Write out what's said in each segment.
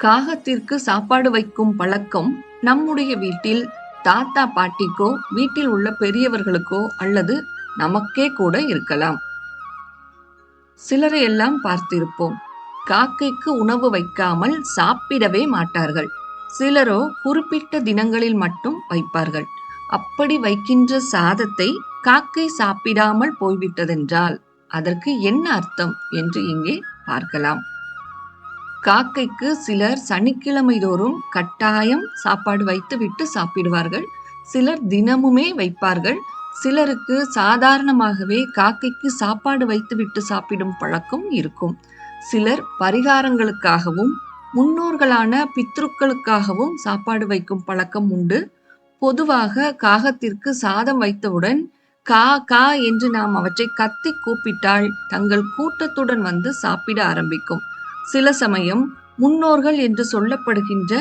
காகத்திற்கு சாப்பாடு வைக்கும் பழக்கம் நம்முடைய வீட்டில் தாத்தா பாட்டிக்கோ வீட்டில் உள்ள பெரியவர்களுக்கோ அல்லது நமக்கே கூட இருக்கலாம். சிலரை எல்லாம் பார்த்திருப்போம். காக்கைக்கு உணவு வைக்காமல் சாப்பிடவே மாட்டார்கள். சிலரோ குறிப்பிட்ட தினங்களில் மட்டும் வைப்பார்கள். அப்படி வைக்கின்ற சாதத்தை காக்கை சாப்பிடாமல் போய்விட்டதென்றால் அதற்கு என்ன அர்த்தம் என்று இங்கே பார்க்கலாம். காக்கைக்கு சிலர் சனிக்கிழமை தோறும் கட்டாயம் சாப்பாடு வைத்து விட்டு சாப்பிடுவார்கள். சிலர் தினமுமே வைப்பார்கள். சிலருக்கு சாதாரணமாகவே காக்கைக்கு சாப்பாடு வைத்துவிட்டு சாப்பிடும் பழக்கம் இருக்கும். சிலர் பரிகாரங்களுக்காகவும் முன்னோர்களான பித்ருக்களுக்காகவும் சாப்பாடு வைக்கும் பழக்கம் உண்டு. பொதுவாக காகத்திற்கு சாதம் வைத்தவுடன் கா கா என்று நாம் அவற்றை கத்தி கூப்பிட்டால் தங்கள் கூட்டத்துடன் வந்து சாப்பிட ஆரம்பிக்கும். சில சமயம் முன்னோர்கள் என்று சொல்லப்படுகின்ற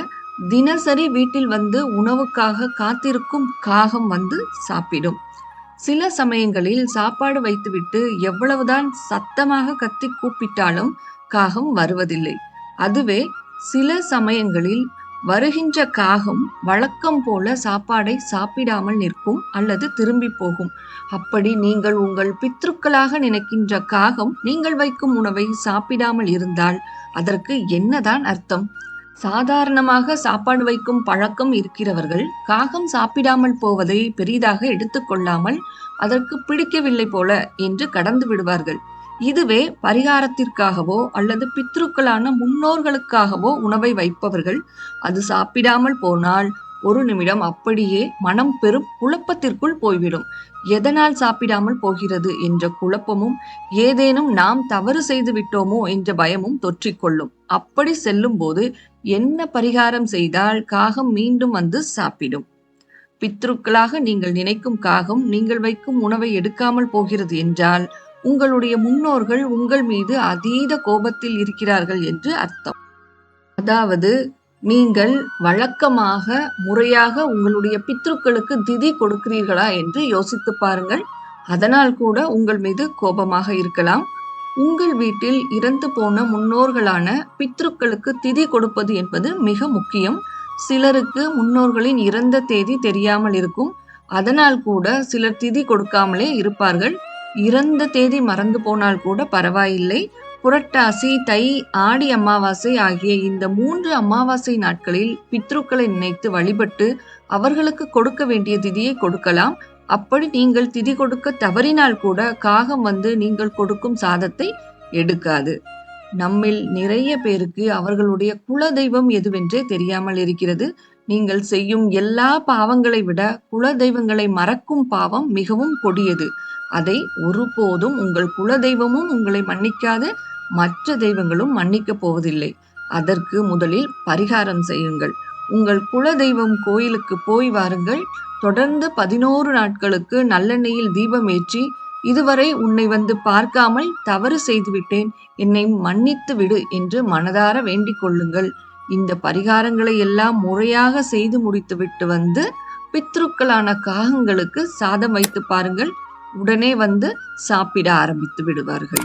தினசரி வீட்டில் வந்து உணவுக்காக காத்திருக்கும் காகம் வந்து சாப்பிடும். சில சமயங்களில் சாப்பாடு வைத்துவிட்டு எவ்வளவுதான் சத்தமாக கத்தி கூப்பிட்டாலும் காகம் வருவதில்லை. அதுவே சில சமயங்களில் வருகின்ற காகம் வழக்கம் போல சாப்பாடை சாப்பிடாமல் நிற்கும் அல்லது திரும்பி போகும். அப்படி நீங்கள் உங்கள் பித்ருக்களாக நினைக்கின்ற காகம் நீங்கள் வைக்கும் உணவை சாப்பிடாமல் இருந்தால் அதற்கு என்னதான் அர்த்தம்? சாதாரணமாக சாப்பாடு வைக்கும் பழக்கம் இருக்கிறவர்கள் காகம் சாப்பிடாமல் போவதை பெரிதாக எடுத்துக்கொள்ளாமல் அதற்கு பிடிக்கவில்லை போல என்று கடந்து விடுவார்கள். இதுவே பரிகாரத்திற்காகவோ அல்லது பித்ருக்களான முன்னோர்களுக்காகவோ உணவை வைப்பவர்கள் அது சாப்பிடாமல் போனால் ஒரு நிமிடம் அப்படியே மனம் பெரும் குழப்பத்திற்குள் போய்விடும். எதனால் சாப்பிடாமல் போகிறது என்ற குழப்பமும் ஏதேனும் நாம் தவறு செய்து விட்டோமோ என்ற பயமும் தொற்றிக்கொள்ளும். அப்படி செல்லும் போது என்ன பரிகாரம் செய்தால் காகம் மீண்டும் வந்து சாப்பிடும்? பித்ருக்களாக நீங்கள் நினைக்கும் காகம் நீங்கள் வைக்கும் உணவை எடுக்காமல் போகிறது என்றால் உங்களுடைய முன்னோர்கள் உங்கள் மீது அதீத கோபத்தில் இருக்கிறார்கள் என்று அர்த்தம். அதாவது நீங்கள் வழக்கமாக முறையாக உங்களுடைய பித்ருக்களுக்கு திதி கொடுக்கிறீர்களா என்று யோசித்து பாருங்கள். அதனால் கூட உங்கள் மீது கோபமாக இருக்கலாம். உங்கள் வீட்டில் இறந்து போன முன்னோர்களான பித்ருக்களுக்கு திதி கொடுப்பது என்பது மிக முக்கியம். சிலருக்கு முன்னோர்களின் இறந்த தேதி தெரியாமல் இருக்கும். அதனால் கூட சிலர் திதி கொடுக்காமலே இருப்பார்கள். இறந்த தேதி மறந்து போனால் கூட பரவாயில்லை. புரட்டாசி தை ஆடி அமாவாசை ஆகிய இந்த மூன்று அமாவாசை நாட்களில் பித்ருக்களை நினைத்து வழிபட்டு அவர்களுக்கு கொடுக்க வேண்டிய திதியை கொடுக்கலாம். அப்படி நீங்கள் திதி கொடுக்க தவறினால் கூட காகம் வந்து நீங்கள் கொடுக்கும் சாதத்தை எடுக்காது. நம்மில் நிறைய பேருக்கு அவர்களுடைய குல தெய்வம் எதுவென்றே தெரியாமல் இருக்கிறது. நீங்கள் செய்யும் எல்லா பாவங்களை விட குல தெய்வங்களை மறக்கும் பாவம் மிகவும் கொடியது. அதை ஒருபோதும் உங்கள் குல தெய்வமும் உங்களை மன்னிக்காது மற்ற தெய்வங்களும் மன்னிக்கப் போவதில்லை. அதற்கு முதலில் பரிகாரம் செய்யுங்கள். உங்கள் குல தெய்வம் கோயிலுக்கு போய் வாருங்கள். தொடர்ந்து பதினோரு நாட்களுக்கு நல்லெண்ணெயில் தீபம் ஏற்றி இதுவரை உன்னை வந்து பார்க்காமல் தவறு செய்துவிட்டேன். என்னை மன்னித்து விடு என்று மனதார வேண்டிக் கொள்ளுங்கள். இந்த பரிகாரங்களை எல்லாம் முறையாக செய்து முடித்துவிட்டு வந்து பித்ருக்களான காகங்களுக்கு சாதம் வைத்து பாருங்கள். உடனே வந்து சாப்பிட ஆரம்பித்து விடுவார்கள்.